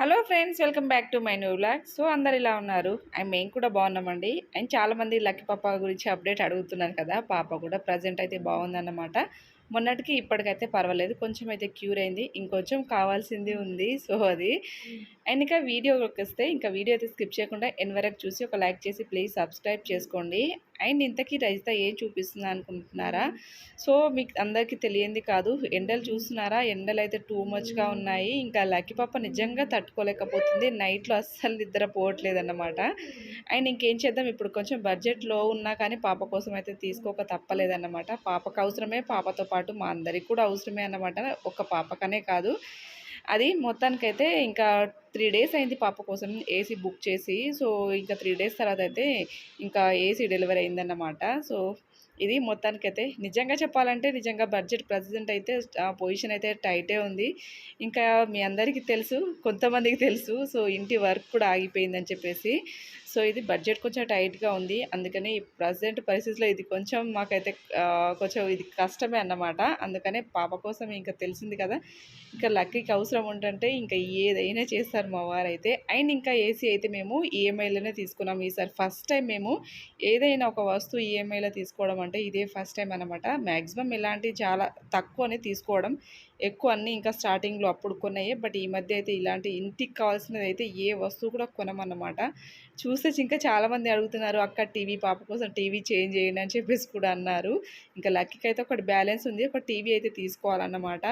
Hello friends welcome back to my new blog so అందరు ఇలా ఉన్నారు? అండ్ మేము కూడా బాగున్నామండి. అండ్ చాలామంది లక్కీ పాప గురించి అప్డేట్ అడుగుతున్నారు కదా. పాప కూడా ప్రజెంట్ అయితే బాగుందన్నమాట. మొన్నటికి ఇప్పటికైతే పర్వాలేదు. కొంచెం అయితే క్యూర్ అయింది. ఇంకొంచెం కావాల్సింది ఉంది. సో అది. అండ్ ఇంకా వీడియోకి వస్తే ఇంకా వీడియో అయితే స్కిప్ చేయకుండా ఎన్ వరకు చూసి ఒక లైక్ చేసి ప్లీజ్ సబ్స్క్రైబ్ చేసుకోండి. అండ్ ఇంతకీ రజిత ఏం చూపిస్తుంది అనుకుంటున్నారా? సో మీకు అందరికీ తెలియంది కాదు ఎండలు చూస్తున్నారా? ఎండలు అయితే టూ మచ్గా ఉన్నాయి. ఇంకా లక్కీ పాప నిజంగా తట్టుకోలేకపోతుంది. నైట్లో అస్సలు నిద్ర పోవట్లేదు అన్నమాట అండ్ ఇంకేం చేద్దాం? ఇప్పుడు కొంచెం బడ్జెట్లో ఉన్నా కానీ పాప కోసం అయితే తీసుకోక తప్పలేదన్నమాట. పాపకు అవసరమే పాపతో పాటు మా అందరికి కూడా అవసరమే అన్నమాట. ఒక పాపకనే కాదు. అది మొత్తానికైతే ఇంకా త్రీ డేస్ అయింది పాప కోసం ఏసీ బుక్ చేసి. సో ఇంకా త్రీ డేస్ తర్వాత అయితే ఇంకా ఏసీ డెలివరీ అయిందన్నమాట. సో ఇది మొత్తానికైతే నిజంగా చెప్పాలంటే నిజంగా బడ్జెట్ ప్రజెంట్ అయితే పొజిషన్ అయితే టైటే ఉంది. ఇంకా మీ అందరికీ తెలుసు కొంతమందికి తెలుసు. సో ఇంటి వర్క్ కూడా ఆగిపోయిందని చెప్పేసి. సో ఇది బడ్జెట్ కొంచెం టైట్గా ఉంది. అందుకని ప్రజెంట్ పరిస్థితిలో ఇది కొంచెం మాకైతే కొంచెం ఇది కష్టమే అన్నమాట. అందుకనే పాప కోసం ఇంకా తెలిసింది కదా. ఇంకా లక్కీకి అవసరం ఉంటుంటే ఇంకా ఏదైనా చేస్తారు మా వారు అయితే అండ్ ఇంకా ఏసీ అయితే మేము ఈఎంఐలోనే తీసుకున్నాం. ఈసారి ఫస్ట్ టైం మేము ఏదైనా ఒక వస్తువు ఈఎంఐలో తీసుకోవడం అంటే ఇదే ఫస్ట్ టైం అనమాట మ్యాక్సిమం ఇలాంటివి చాలా తక్కువనే తీసుకోవడం. ఎక్కువ అన్నీ ఇంకా స్టార్టింగ్లో అప్పుడు కొన్నాయి. బట్ ఈ మధ్య అయితే ఇలాంటి ఇంటికి కావాల్సినది అయితే ఏ వస్తువు కూడా కొనమన్నమాట. చూస్తే ఇంకా చాలామంది అడుగుతున్నారు అక్క టీవీ పాప కోసం టీవీ చేంజ్ చేయండి అని చెప్పేసి కూడా అన్నారు. ఇంకా లక్కీకి అయితే ఒకటి బ్యాలెన్స్ ఉంది ఒక టీవీ అయితే తీసుకోవాలన్నమాట.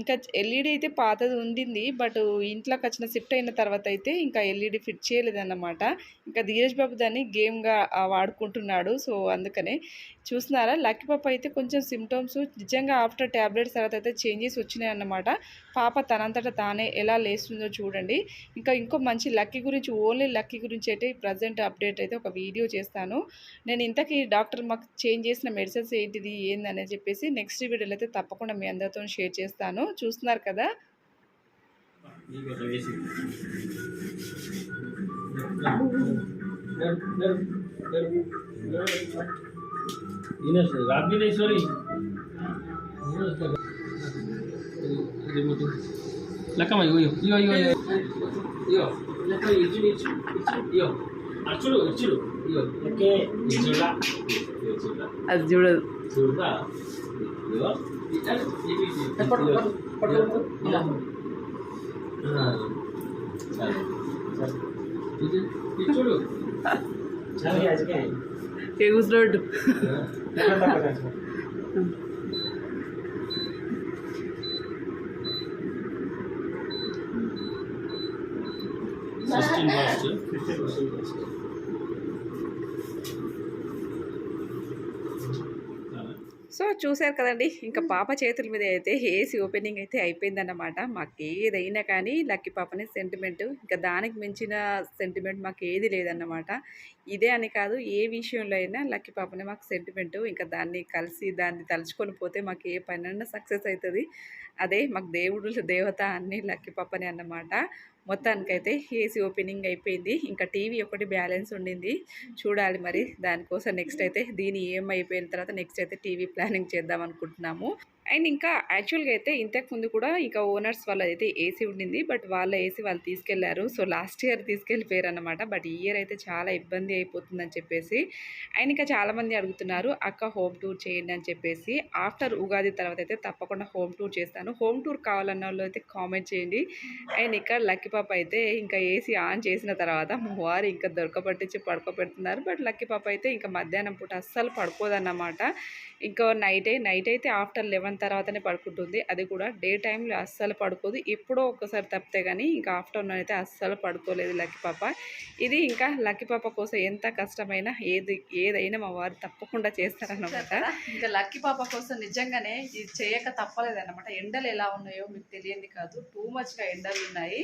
ఇంకా ఎల్ఈడి అయితే పాతది ఉండింది బట్ ఇంట్లోకి వచ్చిన షిఫ్ట్ అయిన తర్వాత అయితే ఇంకా ఎల్ఈడి ఫిట్ చేయలేదన్నమాట. ఇంకా ధీరజ్ బాబు దాన్ని గేమ్గా వాడుకుంటున్నాడు. సో అందుకనే చూస్తున్నారా? లక్కీ పాప అయితే కొంచెం సిమ్టమ్స్ నిజంగా ఆఫ్టర్ ట్యాబ్లెట్స్ తర్వాత అయితే చేంజెస్ వచ్చినాయి అన్నమాట పాప తనంతటా తానే ఎలా లేస్తుందో చూడండి. ఇంకా ఇంకో మంచి లక్కీ గురించి ఓన్లీ లక్కీ గురించి అయితే ప్రజెంట్ అప్డేట్ అయితే ఒక వీడియో చేస్తాను. నేను ఇంతకీ డాక్టర్ మాకు చేంజ్ చేసిన మెడిసిన్స్ ఏంటిది ఏందని చెప్పేసి నెక్స్ట్ వీడియోలో అయితే తప్పకుండా మీ అందరితో షేర్ చేస్తాను. చూస్తున్నారు కదా? రాజ్ఞేశ్వరి లెక్కమ్మ ఇగో ఇగో ఇగో ఇగో ఇగో లెక్క ఇచ్చు ఇచ్చు ఇగో అచ్చుడు ఇచ్చుడు ఇగో లెక్కే ఇచ్చుడా అది చూడదు చూడదా ఇగో చూడు చూడు కూర్చోడు సిక్స్టీన్ మార్చ్ సో చూశారు కదండి ఇంకా పాప చేతుల మీద అయితే ఏసీ ఓపెనింగ్ అయితే అయిపోయిందన్నమాట. మాకు ఏదైనా కానీ లక్కీ పాపని సెంటిమెంట్ ఇంకా దానికి మించిన సెంటిమెంట్ మాకు ఏది లేదన్నమాట. ఇదే అని కాదు ఏ విషయంలో అయినా లక్కీ పాపనే మాకు సెంటిమెంట్ ఇంకా దాన్ని కలిసి దాన్ని తలుచుకొని పోతే మాకు ఏ పనైనా సక్సెస్ అవుతుంది. అదే మాకు దేవుడు దేవత అన్ని లక్కీ పాపనే అన్నమాట. మొత్తానికైతే ఏసీ ఓపెనింగ్ అయిపోయింది. ఇంకా టీవీ ఒకటి బ్యాలెన్స్ ఉండింది. చూడాలి మరి దానికోసం నెక్స్ట్ అయితే దీని ఏం అయిపోయిన తర్వాత నెక్స్ట్ అయితే టీవీ ప్లానింగ్ చేద్దాం అనుకుంటున్నాము. అండ్ ఇంకా యాక్చువల్గా అయితే ఇంతకు ముందు కూడా ఇంకా ఓనర్స్ వాళ్ళ అయితే ఏసీ ఉండింది. బట్ వాళ్ళ ఏసీ వాళ్ళు తీసుకెళ్ళారు. సో లాస్ట్ ఇయర్ తీసుకెళ్ళిపోయారు అనమాట బట్ ఈ ఇయర్ అయితే చాలా ఇబ్బంది అయిపోతుందని చెప్పేసి అండ్ ఇంకా చాలామంది అడుగుతున్నారు అక్క హోమ్ టూర్ చేయండి అని చెప్పేసి. ఆఫ్టర్ ఉగాది తర్వాత అయితే తప్పకుండా హోమ్ టూర్ చేస్తాను. హోమ్ టూర్ కావాలన్న వాళ్ళు అయితే కామెంట్ చేయండి. అండ్ ఇక్కడ లక్కీ పాప అయితే ఇంకా ఏసీ ఆన్ చేసిన తర్వాత వారు ఇంకా దొరకబట్టించి పడుకోబెడుతున్నారు. బట్ లక్కీ పాప అయితే ఇంకా మధ్యాహ్నం పూట అస్సలు పడుకోదన్నమాట. ఇంకా నైట్ నైట్ అయితే ఆఫ్టర్ లెవెన్ తర్వాతనే పడుకుంటుంది. అది కూడా డే టైంలో అస్సలు పడుకోదు. ఎప్పుడో ఒకసారి తప్పితే కానీ ఇంకా ఆఫ్టర్నూన్ అయితే అస్సలు పడుకోలేదు లక్కీ పాప. ఇది ఇంకా లక్కీ పాప కోసం ఎంత కష్టమైనా ఏది ఏదైనా మా వారు తప్పకుండా చేస్తారన్నమాట. ఇంకా లక్కీ పాప కోసం నిజంగానే ఇది చేయక తప్పలేదన్నమాట. ఎండలు ఎలా ఉన్నాయో మీకు తెలియంది కాదు. టూ మచ్గా ఎండలు ఉన్నాయి.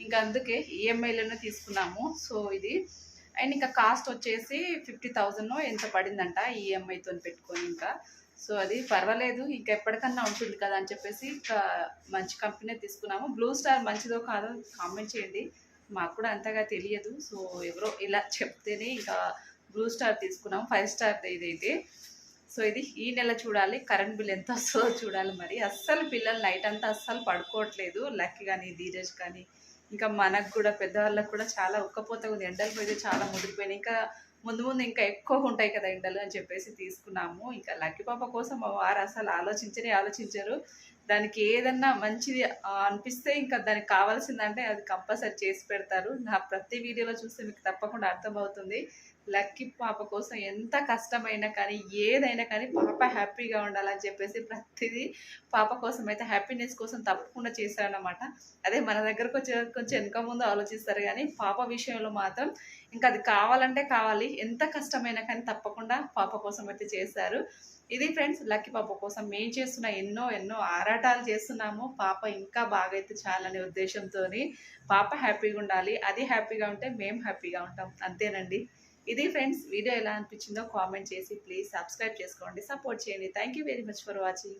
ఇంకా అందుకే ఈఎంఐలోనే తీసుకున్నాము. సో ఇది. అండ్ ఇంకా కాస్ట్ వచ్చేసి ఫిఫ్టీ థౌజండ్ ఎంత పడిందంట ఈఎంఐతో పెట్టుకొని ఇంకా. సో అది పర్వాలేదు ఇంకా ఎప్పటికన్నా ఉంటుంది కదా అని చెప్పేసి ఇంకా మంచి కంపెనీ తీసుకున్నాము. బ్లూ స్టార్ మంచిదో కాదో కామెంట్ చేయండి. మాకు కూడా అంతగా తెలియదు. సో ఎవరో ఇలా చెప్తేనే ఇంకా బ్లూ స్టార్ తీసుకున్నాము. ఫైవ్ స్టార్ ఇదైతే. సో ఇది ఈ నెల చూడాలి. కరెంట్ బిల్ ఎంత వస్తుందో చూడాలి మరి. అస్సలు పిల్లలు నైట్ అంతా అస్సలు పడుకోవట్లేదు. లక్కీ కానీ ధీరజ్ కానీ ఇంకా మనకు కూడా పెద్దవాళ్ళకు కూడా చాలా ఉక్కపోత ఉంది. ఎండలు పోయితే చాలా ముదిరిపోయినాయి ఇంకా ముందు ముందు ఇంకా ఎక్కువ ఉంటాయి కదా ఎండలు అని చెప్పేసి తీసుకున్నాము. ఇంకా లక్కీ పాప కోసం మా వారు అసలు ఆలోచించనే ఆలోచించరు. దానికి ఏదన్నా మంచిది అనిపిస్తే ఇంకా దానికి కావాల్సిందంటే అది కంపల్సరీ చేసి పెడతారు. నా ప్రతి వీడియోలో చూస్తే మీకు తప్పకుండా అర్థమవుతుంది. లక్కీ పాప కోసం ఎంత కష్టమైనా కానీ ఏదైనా కానీ పాప హ్యాపీగా ఉండాలని చెప్పేసి ప్రతిదీ పాప కోసం అయితే హ్యాపీనెస్ కోసం తప్పకుండా చేశారనమాట అదే మన దగ్గరకు వచ్చే కొంచెం వెనక ముందు ఆలోచిస్తారు కానీ పాప విషయంలో మాత్రం ఇంకా అది కావాలంటే కావాలి ఎంత కష్టమైనా కానీ తప్పకుండా పాప కోసం అయితే చేశారు ఇది ఫ్రెండ్స్ లక్కీ పాప కోసం మేము చేస్తున్న ఎన్నో ఎన్నో ఆరాటాలు చేస్తున్నాము. పాప ఇంకా బాగా అయితే చాలనే ఉద్దేశంతో పాప హ్యాపీగా ఉండాలి అది హ్యాపీగా ఉంటే మేము హ్యాపీగా ఉంటాం. అంతేనండి. ఇది ఫ్రెండ్స్ వీడియో ఎలా అనిపించిందో కామెంట్ చేసి ప్లీజ్ సబ్స్క్రైబ్ చేసుకోండి. సపోర్ట్ చేయండి. Thank you very much for watching